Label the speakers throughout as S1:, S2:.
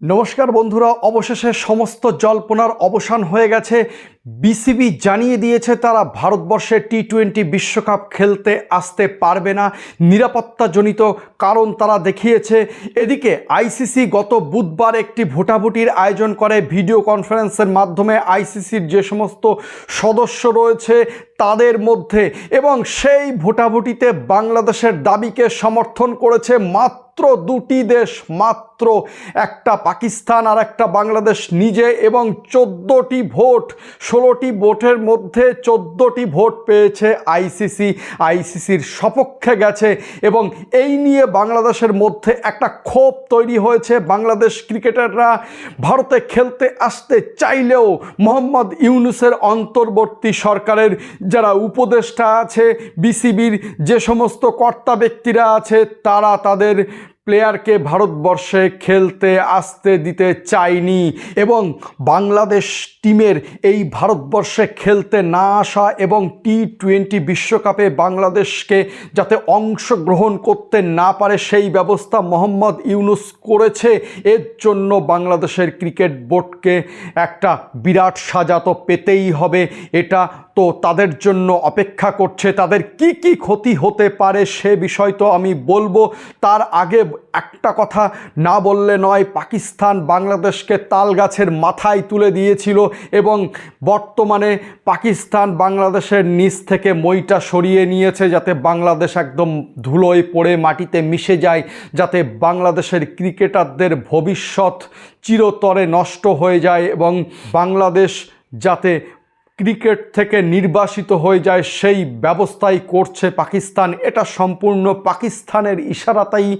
S1: নমস্কার বন্ধুরা অবশেষে সমস্ত জল্পনার অবসান হয়ে গেছে। বিসিবি জানিয়ে দিয়েছে তারা ভারতবর্ষে টি টোয়েন্টি বিশ্বকাপ খেলতে আসতে পারবে না। নিরাপত্তাজনিত কারণ তারা দেখিয়েছে। এদিকে আইসিসি গত বুধবার একটি ভোটাভুটির আয়োজন করে ভিডিও কনফারেন্সের মাধ্যমে আইসিসির যে সমস্ত সদস্য রয়েছে তাদের মধ্যে এবং সেই ভোটাভুটিতে বাংলাদেশের দাবিকে সমর্থন করেছে মাত্র মাত্র দুটি দেশ, মাত্র একটা পাকিস্তান আর একটা বাংলাদেশ নিজে এবং চোদ্দোটি ভোট। ষোলোটি ভোটের মধ্যে চোদ্দোটি ভোট পেয়েছে আইসিসি। আইসিসির সপক্ষে গেছে এবং এই নিয়ে বাংলাদেশের মধ্যে একটা ক্ষোভ তৈরি হয়েছে। বাংলাদেশ ক্রিকেটাররা ভারতে খেলতে আসতে চাইলেও মোহাম্মদ ইউনুসের অন্তর্বর্তী সরকারের যারা উপদেষ্টা আছে, বিসিবির যে সমস্ত কর্তা ব্যক্তিরা আছে, তারা তাদের প্লেয়ারকে ভারতবর্ষে খেলতে আসতে দিতে চায়নি এবং বাংলাদেশ টিমের এই ভারতবর্ষে খেলতে না আসা এবং টি টোয়েন্টি বিশ্বকাপে বাংলাদেশকে যাতে অংশগ্রহণ করতে না পারে সেই ব্যবস্থা মোহাম্মদ ইউনুস করেছে। এর জন্য বাংলাদেশের ক্রিকেট বোর্ডকে একটা বিরাট সাজা তো পেতেই হবে, এটা তো তাদের জন্য অপেক্ষা করছে, তাদের কি কি ক্ষতি হতে পারে সে বিষয় তো আমি বলব। তার আগে একটা কথা না বললে নয়, পাকিস্তান বাংলাদেশকে তাল গাছের মাথায় তুলে দিয়েছিল এবং বর্তমানে পাকিস্তান বাংলাদেশের নিচ থেকে মইটা সরিয়ে নিয়েছে যাতে বাংলাদেশ একদম ধুলোয় পড়ে, মাটিতে মিশে যায়, যাতে বাংলাদেশের ক্রিকেটারদের ভবিষ্যৎ চিরতরে নষ্ট হয়ে যায় এবং বাংলাদেশ যাতে ক্রিকেট থেকে নির্বাসিত হয়ে যায় সেই ব্যবস্থাই করছে পাকিস্তান। এটা সম্পূর্ণ পাকিস্তানের ইশারাতাই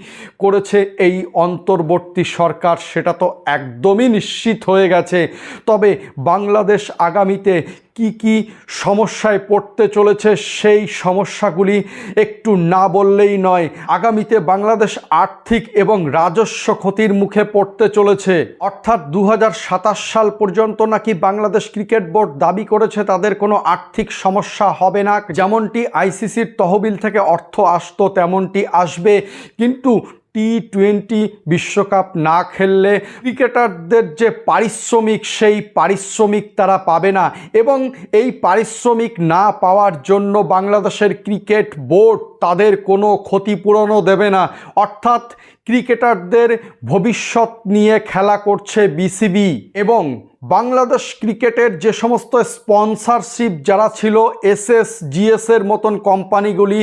S1: করেছে এই অন্তর্বর্তী সরকার, সেটা তো একদমই নিশ্চিত হয়ে গেছে। তবে বাংলাদেশ আগামীতে কি কি সমস্যায় পড়তে চলেছে সেই সমস্যাগুলি একটু না বললেই নয়। আগামীতে বাংলাদেশ আর্থিক এবং রাজস্ব ক্ষতির মুখে পড়তে চলেছে। অর্থাৎ দু হাজার সাতাশ সাল পর্যন্ত নাকি বাংলাদেশ ক্রিকেট বোর্ড দাবি করেছে তাদের কোনো আর্থিক সমস্যা হবে না। যেমনটি আইসিসির তহবিল থেকে অর্থ আসতো, তেমনটি আসবে। কিন্তু টি টোয়েন্টি বিশ্বকাপ না খেললে ক্রিকেটারদের যে পারিশ্রমিক, সেই পারিশ্রমিক তারা পাবে না। এবং এই পারিশ্রমিক না পাওয়ার জন্য বাংলাদেশের ক্রিকেট বোর্ড তাদের কোনো ক্ষতিপূরণও দেবে না। অর্থাৎ ক্রিকেটারদের ভবিষ্যৎ নিয়ে খেলা করছে বিসিবি। এবং বাংলাদেশ ক্রিকেটের যে সমস্ত স্পন্সারশিপ যারা ছিল এসএস জিএসের মতন কোম্পানিগুলি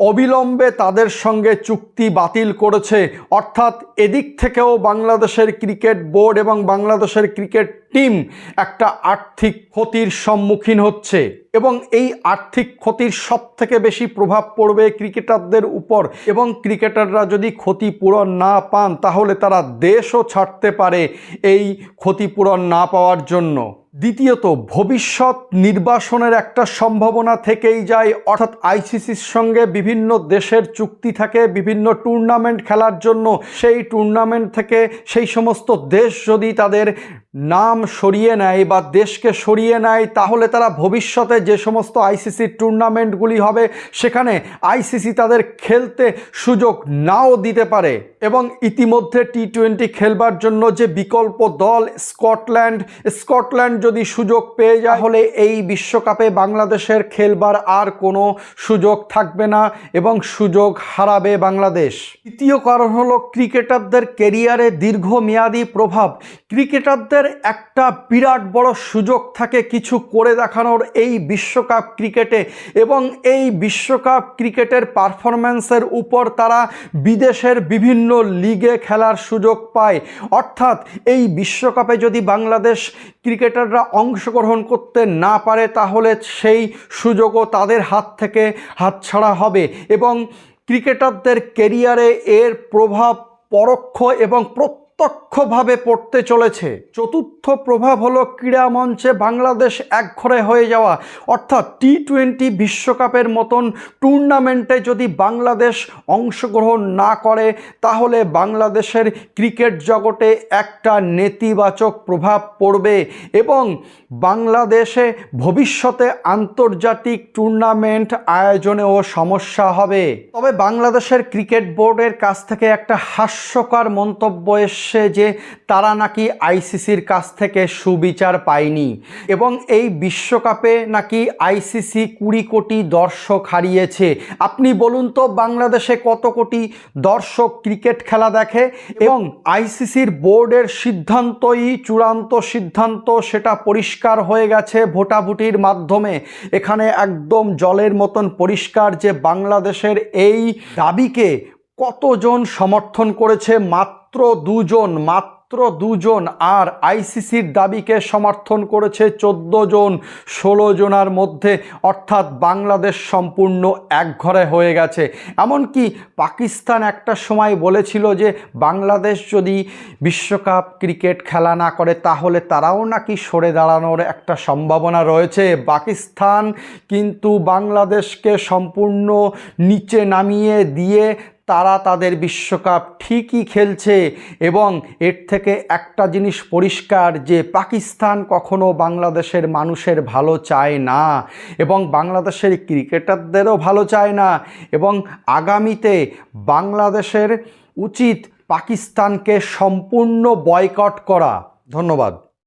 S1: অবিলম্বে তাদের সঙ্গে চুক্তি বাতিল করেছে। অর্থাৎ এদিক থেকেও বাংলাদেশের ক্রিকেট বোর্ড এবং বাংলাদেশের ক্রিকেট টিম একটা আর্থিক ক্ষতির সম্মুখীন হচ্ছে এবং এই আর্থিক ক্ষতির সব থেকে বেশি প্রভাব পড়বে ক্রিকেটারদের উপর এবং ক্রিকেটাররা যদি ক্ষতিপূরণ না পান তাহলে তারা দেশও ছাড়তে পারে এই ক্ষতিপূরণ না পাওয়ার জন্য। দ্বিতীয়ত, ভবিষ্যৎ নির্বাসনের একটা সম্ভাবনা থেকেই যায়। অর্থাৎ আইসিসির সঙ্গে বিভিন্ন দেশের চুক্তি থাকে, বিভিন্ন টুর্নামেন্ট খেলার জন্য। সেই টুর্নামেন্ট থেকে সেই সমস্ত দেশ যদি তাদের নাম সরিয়ে নেয় বা দেশকে সরিয়ে নেয়, তাহলে তারা ভবিষ্যতে যে সমস্ত আইসিসির টুর্নামেন্টগুলি হবে, সেখানে আইসিসি তাদের খেলতে সুযোগ নাও দিতে পারে। এবং ইতিমধ্যে টি টোয়েন্টি খেলবার জন্য যে বিকল্প দল স্কটল্যান্ড স্কটল্যান্ড যদি সুযোগ পেয়ে যায় হলে এই বিশ্বকাপে বাংলাদেশের খেলবার আর কোনো সুযোগ থাকবে না এবং সুযোগ হারাবে বাংলাদেশ। তৃতীয় কারণ হলো ক্রিকেটারদের কেরিয়ারে দীর্ঘমেয়াদী প্রভাব। ক্রিকেটারদের একটা বিরাট বড় সুযোগ থাকে কিছু করে দেখানোর এই বিশ্বকাপ ক্রিকেটে এবং এই বিশ্বকাপ ক্রিকেটের পারফরম্যান্সের উপর তারা বিদেশের বিভিন্ন লিগে খেলার সুযোগ পায়। অর্থাৎ এই বিশ্বকাপে যদি বাংলাদেশ ক্রিকেটাররা অংশগ্রহণ করতে না পারে, তাহলে সেই সুযোগও তাদের হাত থেকে হাতছাড়া হবে এবং ক্রিকেটারদের কেরিয়ারে এর প্রভাব পরোক্ষ এবং প্রত্যক্ষভাবে পড়তে চলেছে। চতুর্থ প্রভাব হলো ক্রীড়া মঞ্চে বাংলাদেশ একঘরে হয়ে যাওয়া। অর্থাৎ টি টোয়েন্টি বিশ্বকাপের মতন টুর্নামেন্টে যদি বাংলাদেশ অংশগ্রহণ না করে, তাহলে বাংলাদেশের ক্রিকেট জগতে একটা নেতিবাচক প্রভাব পড়বে এবং বাংলাদেশে ভবিষ্যতে আন্তর্জাতিক টুর্নামেন্ট আয়োজনেও সমস্যা হবে। তবে বাংলাদেশের ক্রিকেট বোর্ডের কাছ থেকে একটা হাস্যকর মন্তব্য আসছে যে তারা নাকি আইসিসির কাছ থেকে সুবিচার পায়নি এবং এই বিশ্বকাপে নাকি আইসিসি কুড়ি কোটি দর্শক হারিয়েছে। আপনি বলুন তো বাংলাদেশে কত কোটি দর্শক ক্রিকেট খেলা দেখে এবং আইসিসির বোর্ডের সিদ্ধান্তই চূড়ান্ত সিদ্ধান্ত সেটা পরিষ্কার হয়ে গেছে ভোটাভুটির মাধ্যমে। এখানে একদম জলের মতন পরিষ্কার যে বাংলাদেশের এই দাবিকে কতজন সমর্থন করেছে মাত্র দুজন, মাত্র দুজন আর আইসিসির দাবিকে সমর্থন করেছে চোদ্দ জন, ষোলো জনার মধ্যে। অর্থাৎ বাংলাদেশ সম্পূর্ণ একঘরে হয়ে গেছে। এমনকি পাকিস্তান একটা সময় বলেছিল যে, বাংলাদেশ যদি বিশ্বকাপ ক্রিকেট খেলা না করে, তাহলে তারাও নাকি সরে দাঁড়ানোর একটা সম্ভাবনা রয়েছে। পাকিস্তান কিন্তু বাংলাদেশকে সম্পূর্ণ নিচে নামিয়ে দিয়ে তারা তাদের বিশ্বকাপ ঠিকই খেলছে এবং এর থেকে একটা জিনিস পরিষ্কার যে পাকিস্তান কখনো বাংলাদেশের মানুষের ভালো চায় না এবং বাংলাদেশের ক্রিকেটারদেরও ভালো চায় না এবং আগামীতে বাংলাদেশের উচিত পাকিস্তানকে সম্পূর্ণ বয়কট করা। ধন্যবাদ।